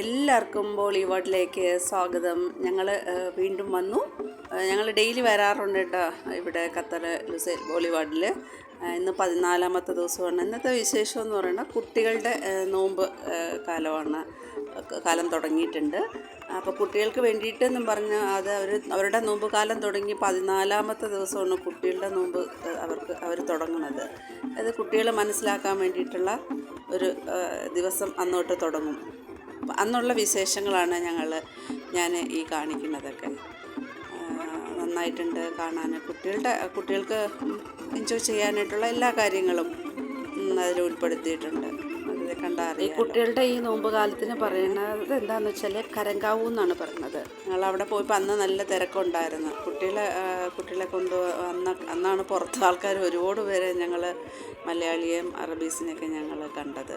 എല്ലാവർക്കും ബോളിവുഡിലേക്ക് സ്വാഗതം. ഞങ്ങൾ വീണ്ടും വന്നു. ഞങ്ങൾ ഡെയിലി വരാറുണ്ട് കേട്ടോ ഇവിടെ ഖത്തർ ലുസൈൽ ബോളിവുഡിൽ ഇന്ന് പതിനാലാമത്തെ ദിവസമാണ്. ഇന്നത്തെ വിശേഷം എന്ന് പറയുന്നത് കുട്ടികളുടെ നോമ്പ് കാലമാണ്. കാലം തുടങ്ങിയിട്ടുണ്ട്. അപ്പോൾ കുട്ടികൾക്ക് വേണ്ടിയിട്ടെന്നും പറഞ്ഞ് അത് അവർ അവരുടെ നോമ്പ് കാലം തുടങ്ങി പതിനാലാമത്തെ ദിവസമാണ് കുട്ടികളുടെ നോമ്പ് അവർക്ക് അവർ തുടങ്ങുന്നത്. അത് കുട്ടികളെ മനസ്സിലാക്കാൻ വേണ്ടിയിട്ടുള്ള ഒരു ദിവസം അന്നോട്ട് തുടങ്ങും. അന്നുള്ള വിശേഷങ്ങളാണ് ഞങ്ങൾ ഞാൻ ഈ കാണിക്കുന്നതൊക്കെ. നന്നായിട്ടുണ്ട് കാണാൻ കുട്ടികളുടെ കുട്ടികൾക്ക് എൻജോയ് ചെയ്യാനായിട്ടുള്ള എല്ലാ കാര്യങ്ങളും അതിൽ ഉൾപ്പെടുത്തിയിട്ടുണ്ട്. അത് കണ്ടാൽ ഈ കുട്ടികളുടെ ഈ നോമ്പ് കാലത്തിന് പറയുന്നത് എന്താണെന്ന് വെച്ചാൽ കരങ്കാവൂ എന്നാണ് പറയുന്നത് ഞങ്ങൾ അവിടെ പോയപ്പോൾ അന്ന് നല്ല തിരക്കുണ്ടായിരുന്നു. കുട്ടികളെ കുട്ടികളെ കൊണ്ട് അന്ന് അന്നാണ് പുറത്ത് ആൾക്കാർ ഒരുപാട് പേരെ ഞങ്ങൾ മലയാളിയെയും അറബീസിനെയൊക്കെ ഞങ്ങൾ കണ്ടത്.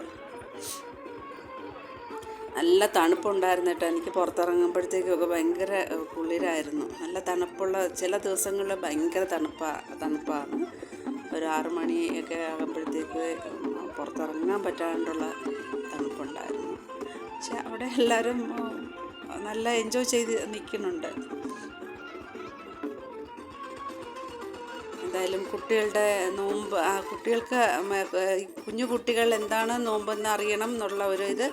നല്ല തണുപ്പുണ്ടായിരുന്നു കേട്ടോ. എനിക്ക് പുറത്തിറങ്ങുമ്പോഴത്തേക്കൊക്കെ ഭയങ്കര കുളിരായിരുന്നു. നല്ല തണുപ്പുള്ള ചില ദിവസങ്ങളിൽ ഭയങ്കര തണുപ്പാണ് തണുപ്പാണ്. ഒരു ആറ് മണിയൊക്കെ ആകുമ്പോഴത്തേക്ക് പുറത്തിറങ്ങാൻ പറ്റാണ്ടുള്ള തണുപ്പുണ്ടായിരുന്നു. പക്ഷെ അവിടെ എല്ലാവരും നല്ല എൻജോയ് ചെയ്ത് നിൽക്കുന്നുണ്ട്. എന്തായാലും കുട്ടികളുടെ നോമ്പ് കുട്ടികൾക്ക് കുഞ്ഞു കുട്ടികൾ എന്താണ് നോമ്പെന്ന് അറിയണം എന്നുള്ള ഒരു ഇത്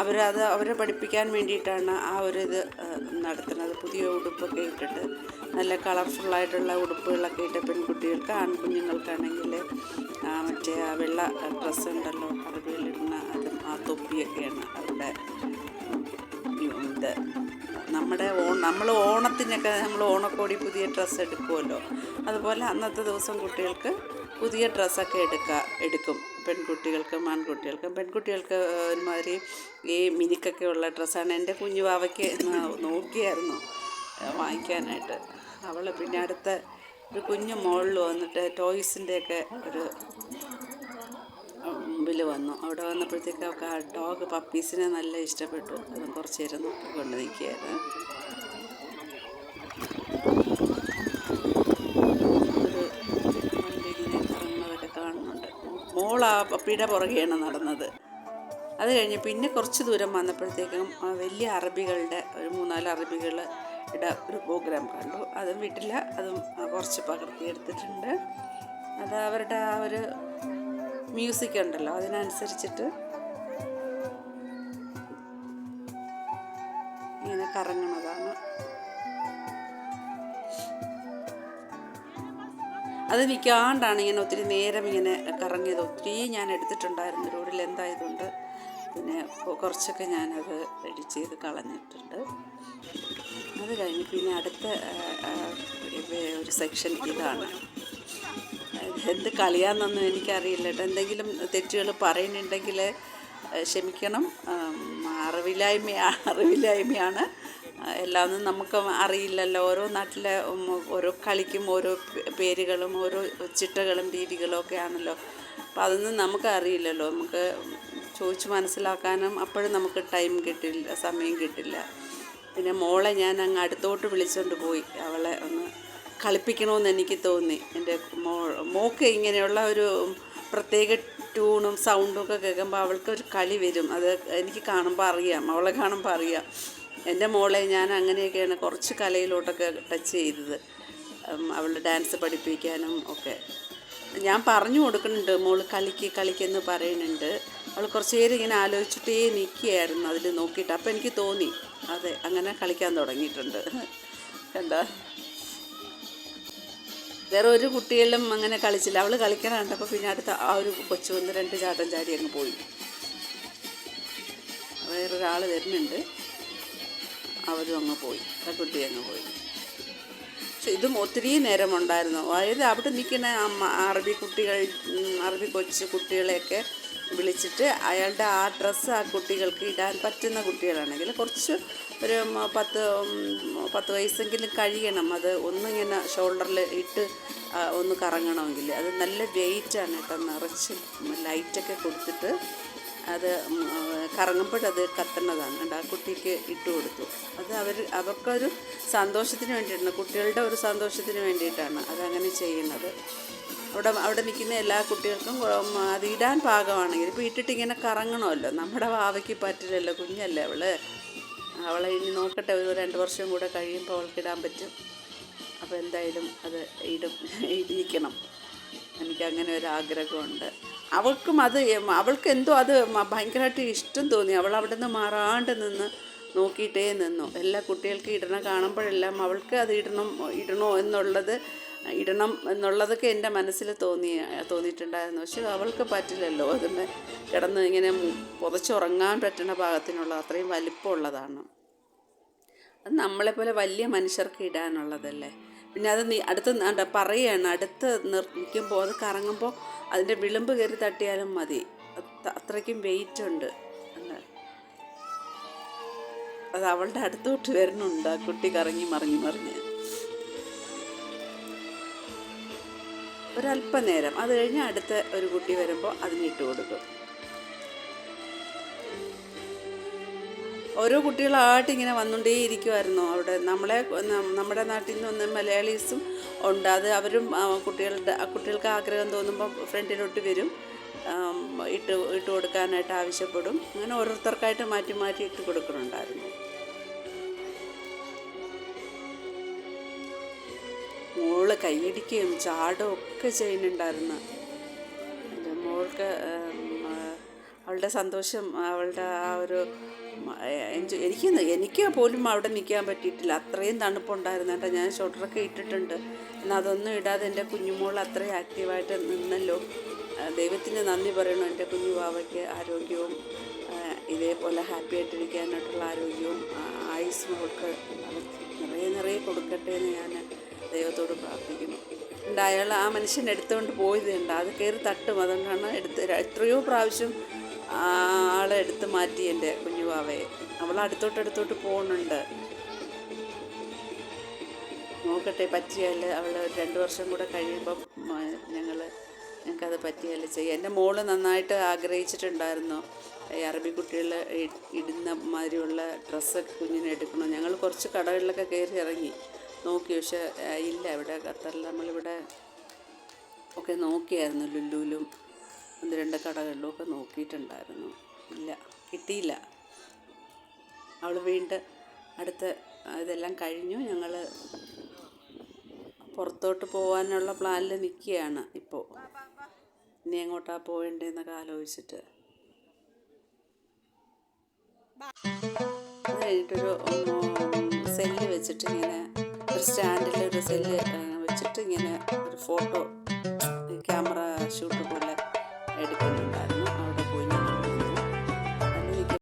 അവരത് അവരെ പഠിപ്പിക്കാൻ വേണ്ടിയിട്ടാണ് ആ ഒരു ഇത് നടത്തുന്നത്. പുതിയ ഉടുപ്പൊക്കെ ഇട്ടിട്ട് നല്ല കളർഫുള്ളായിട്ടുള്ള ഉടുപ്പുകളൊക്കെ ഇട്ട് പെൺകുട്ടികൾക്ക് ആൺകുഞ്ഞുങ്ങൾക്കാണെങ്കിൽ മറ്റേ ആ വെള്ള ഡ്രസ്സ് ഉണ്ടല്ലോ അറബിയിലിടുന്ന അതും ആ തൊപ്പിയൊക്കെയാണ് അവരുടെ ഇത്. നമ്മുടെ ഓ നമ്മൾ ഓണത്തിനൊക്കെ നമ്മൾ ഓണക്കോടി പുതിയ ഡ്രസ്സ് എടുക്കുമല്ലോ അതുപോലെ അന്നത്തെ ദിവസം കുട്ടികൾക്ക് പുതിയ ഡ്രസ്സൊക്കെ എടുക്കുക എടുക്കും. പെൺകുട്ടികൾക്കും ആൺകുട്ടികൾക്കും. പെൺകുട്ടികൾക്ക് ഒരുമാതിരി ഈ മിനിക്കൊക്കെ ഉള്ള ഡ്രസ്സാണ്. എന്റെ കുഞ്ഞു വാവയ്ക്ക് നോക്കിയായിരുന്നു വാങ്ങിക്കാനായിട്ട്. അവൾ പിന്നെ അടുത്ത ഒരു കുഞ്ഞു മോളിൽ വന്നിട്ട് ടോയ്സിന്റെയൊക്കെ ഒരു മുമ്പിൽ വന്നു. അവിടെ വന്നപ്പോഴത്തേക്ക് ആ ഡോഗ് പപ്പീസിനെ നല്ല ഇഷ്ടപ്പെട്ടു. അതും കുറച്ച് നേരം നോക്കിക്കൊണ്ട് നിൽക്കുകയായിരുന്നു. മോൾ ആ പപ്പിയുടെ പുറകെയാണ് നടന്നത്. അത് കഴിഞ്ഞ് പിന്നെ കുറച്ച് ദൂരം വന്നപ്പോഴത്തേക്കും വലിയ അറബികളുടെ ഒരു മൂന്നാൽ അറബികളുടെ ഒരു പ്രോഗ്രാം കണ്ടു. അതും വീട്ടിൽ അതും കുറച്ച് പകർത്തിയെടുത്തിട്ടുണ്ട് അത് അവരുടെ ആ ഒരു മ്യൂസിക് ഉണ്ടല്ലോ അതിനനുസരിച്ചിട്ട് ഇങ്ങനെ കറങ്ങണതാണ്. അത് നിൽക്കാണ്ടാണ് ഇങ്ങനെ ഒത്തിരി നേരം ഇങ്ങനെ കറങ്ങിയത്. ഒത്തിരി ഞാൻ എടുത്തിട്ടുണ്ടായിരുന്നു റോഡിൽ എന്തായതുകൊണ്ട് പിന്നെ കുറച്ചൊക്കെ ഞാനത് എഡിറ്റ് ചെയ്ത് കളഞ്ഞിട്ടുണ്ട്. അത് കഴിഞ്ഞ് പിന്നെ അടുത്ത ഒരു സെക്ഷൻ ഇതാണ്. എന്ത് കളിയാണെന്നൊന്നും എനിക്കറിയില്ല കേട്ടോ. എന്തെങ്കിലും തെറ്റുകൾ പറയുന്നുണ്ടെങ്കിൽ ക്ഷമിക്കണം. അറിവില്ലായ്മ അറിവില്ലായ്മയാണ്. എല്ലാമൊന്നും നമുക്ക് അറിയില്ലല്ലോ. ഓരോ നാട്ടിലെ ഓരോ കളിക്കും ഓരോ പേരുകളും ഓരോ ചിട്ടകളും രീതികളും ഒക്കെ ആണല്ലോ. അപ്പം അതൊന്നും നമുക്ക് അറിയില്ലല്ലോ. നമുക്ക് ചോദിച്ച് മനസ്സിലാക്കാനും അപ്പോഴും നമുക്ക് ടൈം കിട്ടില്ല സമയം കിട്ടില്ല. പിന്നെ മോളെ ഞാൻ അങ്ങ് അടുത്തോട്ട് വിളിച്ചുകൊണ്ട് പോയി. അവളെ ഒന്ന് കളിപ്പിക്കണമെന്ന് എനിക്ക് തോന്നി. എന്റെ മോ മോക്ക് ഇങ്ങനെയുള്ള ഒരു പ്രത്യേക ട്യൂണും സൗണ്ടും ഒക്കെ കേൾക്കുമ്പോൾ അവൾക്ക് ഒരു കളി വരും. അത് എനിക്ക് കാണുമ്പോൾ അറിയാം. അവളെ കാണുമ്പോൾ അറിയാം. എന്റെ മോളെ ഞാൻ അങ്ങനെയൊക്കെയാണ് കുറച്ച് കലയിലോട്ടൊക്കെ ടച്ച് ചെയ്തത്. അവളെ ഡാൻസ് പഠിപ്പിക്കാനും ഒക്കെ. ഞാൻ പറഞ്ഞു കൊടുക്കുന്നുണ്ട് മോൾ കളിക്ക് കളിക്കെന്ന് പറയുന്നുണ്ട്. അവൾ കുറച്ച് നേരം ഇങ്ങനെ ആലോചിച്ചിട്ടേ നിൽക്കുകയായിരുന്നു അതിൽ നോക്കിയിട്ട്. അപ്പോൾ എനിക്ക് തോന്നി അതെ അങ്ങനെ കളിക്കാൻ തുടങ്ങിയിട്ടുണ്ട്. കണ്ടോ വേറെ ഒരു കുട്ടികളിലും അങ്ങനെ കളിച്ചില്ല. അവൾ കളിക്കണ കണ്ടപ്പോൾ പിന്നെ അടുത്ത ആ ഒരു കൊച്ചു വന്ന് രണ്ട് ചാട്ടം ചാടി അങ്ങ് പോയി. വേറൊരാൾ വരുന്നുണ്ട്. അവരും അങ്ങ് പോയി. ആ കുട്ടി അങ്ങ് പോയി. പക്ഷെ ഇതും ഒത്തിരി നേരം ഉണ്ടായിരുന്നു അതായത് അവിടെ നിൽക്കുന്ന അമ്മ അറബി കുട്ടികൾ അറബി കൊച്ചു കുട്ടികളെയൊക്കെ വിളിച്ചിട്ട് അയാളുടെ ആ ഡ്രസ്സ് ആ കുട്ടികൾക്ക് ഇടാൻ പറ്റുന്ന കുട്ടികളാണെങ്കിൽ കുറച്ച് ഒരു പത്ത് പത്ത് വയസ്സെങ്കിലും കഴിയണം. അത് ഒന്നിങ്ങനെ ഷോൾഡറിൽ ഇട്ട് ഒന്ന് കറങ്ങണമെങ്കിൽ. അത് നല്ല വെയിറ്റാണ് കേട്ടോ. നിറച്ച് ലൈറ്റൊക്കെ കൊടുത്തിട്ട് അത് കറങ്ങുമ്പോഴത് കത്തണതാണ്. കണ്ടോ? ആ കുട്ടിക്ക് ഇട്ട് കൊടുത്തു. അത് അവർ അവർക്കൊരു സന്തോഷത്തിന് വേണ്ടിയിട്ടാണ്. കുട്ടികളുടെ ഒരു സന്തോഷത്തിന് വേണ്ടിയിട്ടാണ് അതങ്ങനെ ചെയ്യുന്നത്. അവിടെ അവിടെ നിൽക്കുന്ന എല്ലാ കുട്ടികൾക്കും അത് ഇടാൻ പാകമാണെങ്കിൽ ഇപ്പോൾ ഇട്ടിട്ട് ഇങ്ങനെ കറങ്ങണമല്ലോ. നമ്മുടെ വാവയ്ക്ക് പറ്റില്ലല്ലോ കുഞ്ഞല്ലേ അവൾ? അവളെ ഇനി നോക്കട്ടെ ഒരു രണ്ട് വർഷം കൂടെ കഴിയുമ്പോൾ അവൾക്ക് ഇടാൻ പറ്റും. അപ്പോൾ എന്തായാലും അത് ഇടും ഇടിയിക്കണം എനിക്ക് അങ്ങനെ ഒരു ആഗ്രഹമുണ്ട്. അവൾക്കും അത് അവൾക്ക് എന്തോ അത് ഭയങ്കരമായിട്ട് ഇഷ്ടം തോന്നി. അവൾ അവിടെ നിന്ന് മാറാണ്ട് നിന്ന് നോക്കിയിട്ടേ നിന്നു. എല്ലാ കുട്ടികൾക്കും ഇടണ കാണുമ്പോഴെല്ലാം അവൾക്ക് അത് ഇടണം ഇടണോ എന്നുള്ളത് ഇടണം എന്നുള്ളതൊക്കെ എന്റെ മനസ്സിൽ തോന്നി തോന്നിയിട്ടുണ്ടായിരുന്നു. പക്ഷെ അവൾക്ക് പറ്റില്ലല്ലോ. അതിന് കിടന്ന് ഇങ്ങനെ പുതച്ചുറങ്ങാൻ പറ്റുന്ന പാകത്തിനുള്ള അത്രയും വലിപ്പമുള്ളതാണ്. അത് നമ്മളെപ്പോലെ വലിയ മനുഷ്യർക്ക് ഇടാനുള്ളതല്ലേ. പിന്നെ അത് നീ അടുത്ത് പറയുകയാണ് അടുത്ത് നിർമ്മിക്കുമ്പോൾ അത് കറങ്ങുമ്പോൾ അതിന്റെ വിളിമ്പ് കയറി തട്ടിയാലും മതി. അത് അത്രയ്ക്കും വെയിറ്റ് ഉണ്ട് അത് അവളുടെ അടുത്തോട്ട് വരുന്നുണ്ട് ആ കുട്ടി കറങ്ങി മറിഞ്ഞ് മറിഞ്ഞ്. ഒരല്പനേരം. അത് കഴിഞ്ഞ് അടുത്ത ഒരു കുട്ടി വരുമ്പോൾ അതിന് ഇട്ട് കൊടുക്കും. ഓരോ കുട്ടികളായിട്ട് ഇങ്ങനെ വന്നുകൊണ്ടേ ഇരിക്കുമായിരുന്നു അവിടെ. നമ്മളെ നമ്മുടെ നാട്ടിൽ നിന്ന് മലയാളീസും ഉണ്ട്. അത് അവരും കുട്ടികളുടെ കുട്ടികൾക്ക് ആഗ്രഹം തോന്നുമ്പോൾ ഫ്രണ്ടിലോട്ട് വരും. ഇട്ട് ഇട്ട് കൊടുക്കാനായിട്ട് ആവശ്യപ്പെടും. അങ്ങനെ ഓരോരുത്തർക്കായിട്ട് മാറ്റി മാറ്റി ഇട്ട് കൊടുക്കുന്നുണ്ടായിരുന്നു മോൾ കൈയടിക്കുകയും ചാടുകയും ഒക്കെ ചെയ്യുന്നുണ്ടായിരുന്നു. എന്റെ മോൾക്ക് അവളുടെ സന്തോഷം അവളുടെ ആ ഒരു എൻജോയ് എനിക്ക് എനിക്ക് പോലും അവിടെ നിൽക്കാൻ പറ്റിയിട്ടില്ല. അത്രയും തണുപ്പുണ്ടായിരുന്നു കേട്ടോ. ഞാൻ ഷോട്ടറൊക്കെ ഇട്ടിട്ടുണ്ട്. എന്നാൽ അതൊന്നും ഇടാതെ എന്റെ കുഞ്ഞുമോൾ അത്രയും ആക്റ്റീവായിട്ട് നിന്നല്ലോ. ദൈവത്തിന് നന്ദി പറയണു എന്റെ കുഞ്ഞു ബാവയ്ക്ക് ആരോഗ്യവും ഇതേപോലെ ഹാപ്പി ആയിട്ടിരിക്കാനായിട്ടുള്ള ആരോഗ്യവും ആയുസ് മോൾക്ക് നിറയെ നിറയെ കൊടുക്കട്ടെ എന്ന് ഞാൻ ദൈവത്തോട് പ്രാർത്ഥിക്കുന്നു. ഉണ്ട് അയാൾ ആ മനുഷ്യൻ എടുത്തുകൊണ്ട് പോയതുണ്ട് അത് കയറി തട്ടും അതുകൊണ്ടാണ് എടുത്ത് എത്രയോ പ്രാവശ്യം ആളെ എടുത്ത് മാറ്റി എന്റെ കുഞ്ഞുവാവയെ. അവൾ അടുത്തോട്ട് അടുത്തോട്ട് പോകുന്നുണ്ട്. നോക്കട്ടെ പറ്റിയാൽ അവൾ രണ്ട് വർഷം കൂടെ കഴിയുമ്പം ഞങ്ങൾ ഞങ്ങൾക്കത് പറ്റിയാൽ ചെയ്യാം. എന്റെ മോൾ നന്നായിട്ട് ആഗ്രഹിച്ചിട്ടുണ്ടായിരുന്നു. ഈ അറബി കുട്ടികൾ ഇടുന്ന മാതിരിയുള്ള ഡ്രസ്സൊക്കെ കുഞ്ഞിനെ എടുക്കണം? ഞങ്ങൾ കുറച്ച് കടകളിലൊക്കെ കയറി ഇറങ്ങി. നോക്കി പക്ഷെ ഇല്ല ഇവിടെ ഖത്തറിൽ നമ്മളിവിടെ ഒക്കെ നോക്കിയായിരുന്നു. ലുല്ലുവിലും ഒന്ന് രണ്ട് കടകളിലും ഒക്കെ നോക്കിയിട്ടുണ്ടായിരുന്നു. ഇല്ല കിട്ടിയില്ല. അവൾ വീണ്ടും അടുത്ത ഇതെല്ലാം കഴിഞ്ഞു. ഞങ്ങൾ പുറത്തോട്ട് പോകാനുള്ള പ്ലാനിൽ നിൽക്കുകയാണ് ഇപ്പോൾ. ഇനി എങ്ങോട്ടാണ് പോകേണ്ടതെന്നൊക്കെ ആലോചിച്ചിട്ട്. അത് കഴിഞ്ഞിട്ടൊരു സെല്ല് വെച്ചിട്ട് ഇങ്ങനെ ഒരു സ്റ്റാൻഡിൽ ഒരു സെല്ല് വെച്ചിട്ട് ഇങ്ങനെ ഒരു ഫോട്ടോ ക്യാമറ ഷൂട്ട് പോലെ എടുക്കുന്നുണ്ടായിരുന്നു.